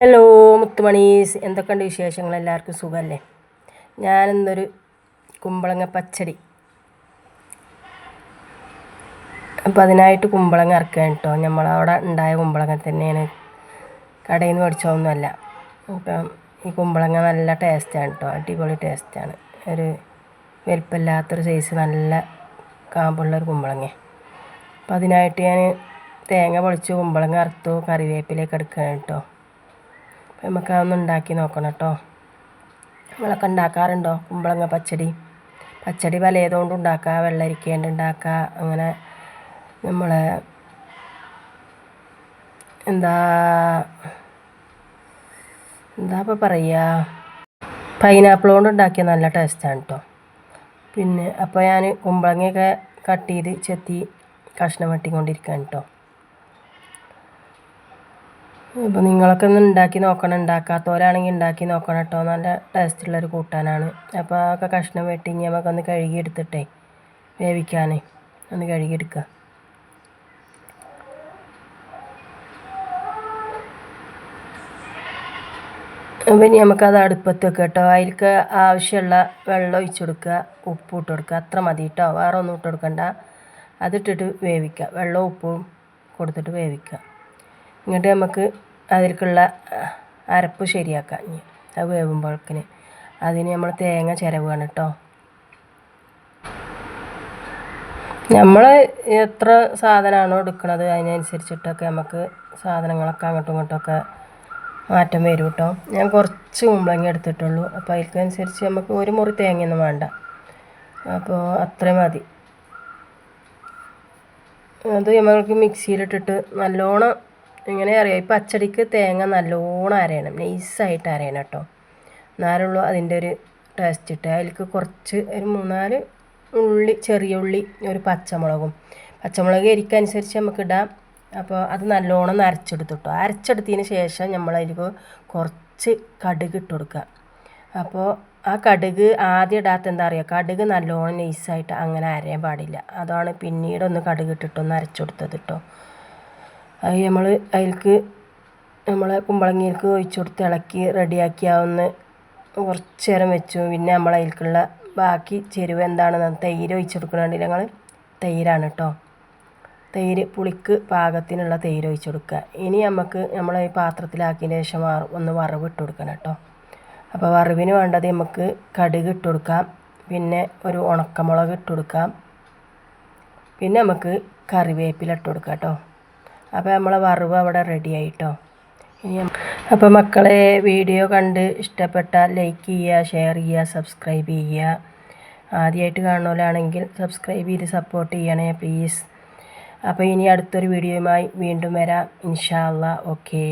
Hello മുത്തുമണീസ്. എന്തൊക്കെയുണ്ട് വിശേഷങ്ങൾ? എല്ലാവർക്കും സുഖമല്ലേ? ഞാനിന്നൊരു കുമ്പളങ്ങ പച്ചടി. അപ്പം അതിനായിട്ട് കുമ്പളങ്ങ ഇറക്കുകയാണ് കേട്ടോ നമ്മളവിടെ ഉണ്ടായ കുമ്പളങ്ങ തന്നെയാണ്. കടയിൽ നിന്ന് മേടിച്ചതൊന്നുമല്ല. അപ്പം ഈ കുമ്പളങ്ങ നല്ല ടേസ്റ്റാണ് കേട്ടോ അടിപൊളി ടേസ്റ്റാണ്. ഒരു വലിപ്പമില്ലാത്തൊരു സൈസ് നല്ല കാമ്പുള്ളൊരു കുമ്പളങ്ങ. അപ്പം അതിനായിട്ട് ഞാൻ തേങ്ങ പൊളിച്ച് കുമ്പളങ്ങ അറുത്തു കറിവേപ്പിലേക്ക് എടുക്കുകയാണ് കേട്ടോ നമുക്ക് അതൊന്ന് ഉണ്ടാക്കി നോക്കണം കേട്ടോ. നിങ്ങളൊക്കെ ഉണ്ടാക്കാറുണ്ടോ? കുമ്പളങ്ങ പച്ചടി. പച്ചടി പലതുകൊണ്ട് ഉണ്ടാക്കുക വെള്ളരിക്കേണ്ട ഉണ്ടാക്കുക അങ്ങനെ നമ്മളെ എന്താ എന്താ ഇപ്പോൾ പറയുക പൈനാപ്പിൾ കൊണ്ട് ഉണ്ടാക്കിയ നല്ല ടേസ്റ്റാണ് കേട്ടോ പിന്നെ അപ്പോൾ ഞാൻ കുമ്പളങ്ങയൊക്കെ കട്ട് ചെയ്ത് ചെത്തി കഷ്ണം വെട്ടിക്കൊണ്ടിരിക്കുകയാണ് കേട്ടോ അപ്പോൾ നിങ്ങളൊക്കെ ഒന്ന് ഉണ്ടാക്കി നോക്കണം ഉണ്ടാക്കാത്തവരാണെങ്കിൽ ഉണ്ടാക്കി നോക്കണം കേട്ടോ നല്ല ടേസ്റ്റുള്ളൊരു കൂട്ടാനാണ്. അപ്പോൾ അതൊക്കെ കഷ്ണം വെട്ടി ഇനി നമുക്കൊന്ന് കഴുകി എടുത്തിട്ടേ വേവിക്കാനേ. ഒന്ന് കഴുകിയെടുക്കുക അപ്പം ഇനി നമുക്കത് അടുപ്പത്ത് വെക്കുക കേട്ടോ അതിലേക്ക് ആവശ്യമുള്ള വെള്ളം ഒഴിച്ചു കൊടുക്കുക ഉപ്പ് ഇട്ട് കൊടുക്കുക അത്ര മതി കേട്ടോ വേറെ ഒന്നും ഇട്ട് കൊടുക്കണ്ട. അതിട്ടിട്ട് വേവിക്കുക വെള്ളവും ഉപ്പും കൊടുത്തിട്ട് വേവിക്കുക എന്നിട്ട് നമുക്ക് അതിലേക്കുള്ള അരപ്പ് ശരിയാക്കാം. ഇനി അത് വേവുമ്പോഴേക്കിന് അതിന് നമ്മൾ തേങ്ങ ചിരവുകയാണ് കേട്ടോ. നമ്മൾ എത്ര സാധനമാണോ എടുക്കുന്നത് അതിനനുസരിച്ചിട്ടൊക്കെ നമുക്ക് സാധനങ്ങളൊക്കെ അങ്ങോട്ടും ഇങ്ങോട്ടൊക്കെ മാറ്റം വരും കേട്ടോ. ഞാൻ കുറച്ച് കുമ്പളങ്ങ എടുത്തിട്ടുള്ളൂ. അപ്പോൾ അതിൽക്കനുസരിച്ച് നമുക്ക് ഒരു മുറി തേങ്ങയൊന്നും വേണ്ട. അപ്പോൾ അത്ര മതി. അത് നമ്മൾക്ക് മിക്സിയിലിട്ടിട്ട് നല്ലോണം എങ്ങനെ അറിയാം? ഈ പച്ചടിക്ക് തേങ്ങ നല്ലോണം അരയണം. നൈസായിട്ട് അരയണം കേട്ടോ. എന്നാലുള്ളൂ അതിന്റെ ഒരു ടേസ്റ്റ് ഇട്ട് അതിലേക്ക് കുറച്ച് ഒരു മൂന്നാൽ ഉള്ളി ചെറിയ ഉള്ളി ഒരു പച്ചമുളകും. പച്ചമുളക് എരിക്കനുസരിച്ച് നമുക്ക് ഇടാം. അപ്പോൾ അത് നല്ലോണം അരച്ചെടുത്തു കേട്ടോ അരച്ചെടുത്തതിന് ശേഷം നമ്മൾ അതിലേക്ക് കുറച്ച് കടുക് ഇട്ട് കൊടുക്കുക. അപ്പോൾ ആ കടുക് ആദ്യം ഇടാത്ത എന്താ പറയുക കടുക് നല്ലോണം നൈസായിട്ട് അങ്ങനെ അരയാൻ പാടില്ല. അതാണ് പിന്നീടൊന്ന് കടുക് ഇട്ടിട്ടൊന്ന് അരച്ചെടുത്തത് കേട്ടോ. അത് നമ്മൾ അതിലേക്ക് നമ്മളെ കുമ്പളങ്ങിയിലേക്ക് ഒഴിച്ച് കൊടുത്ത് ഇളക്കി റെഡിയാക്കി ഒന്ന് കുറച്ച് നേരം വെച്ചു. പിന്നെ നമ്മൾ അതിലേക്കുള്ള ബാക്കി ചെരുവ് എന്താണെന്ന് തൈര് ഒഴിച്ച് കൊടുക്കണമെങ്കിൽ ഞങ്ങൾ തൈരാണ് കേട്ടോ തൈര് പുളിക്ക് പാകത്തിനുള്ള തൈര് ഒഴിച്ച് കൊടുക്കുക ഇനി നമുക്ക് നമ്മൾ ഈ പാത്രത്തിലാക്കിയതിന് ശേഷം ഒന്ന് വറവ് ഇട്ട് കൊടുക്കണം കേട്ടോ അപ്പോൾ വറവിന് വേണ്ടത് നമുക്ക് കടുക് ഇട്ട് കൊടുക്കാം. പിന്നെ ഒരു ഉണക്കമുളക് ഇട്ട് കൊടുക്കാം. പിന്നെ നമുക്ക് കറിവേപ്പില ഇട്ട് കൊടുക്കാം കേട്ടോ അപ്പോൾ നമ്മളെ വറവ് അവിടെ റെഡി ആയിട്ടോ. ഇനി അപ്പോൾ മക്കളെ വീഡിയോ കണ്ട് ഇഷ്ടപ്പെട്ടാൽ ലൈക്ക് ചെയ്യുക ഷെയർ ചെയ്യുക സബ്സ്ക്രൈബ് ചെയ്യുക. ആദ്യമായിട്ട് കാണുന്നവരാണെങ്കിൽ സബ്സ്ക്രൈബ് ചെയ്ത് സപ്പോർട്ട് ചെയ്യണേ പ്ലീസ് അപ്പോൾ ഇനി അടുത്തൊരു വീഡിയോയുമായി വീണ്ടും വരാം. ഇൻഷാ അല്ലാ ഓക്കേ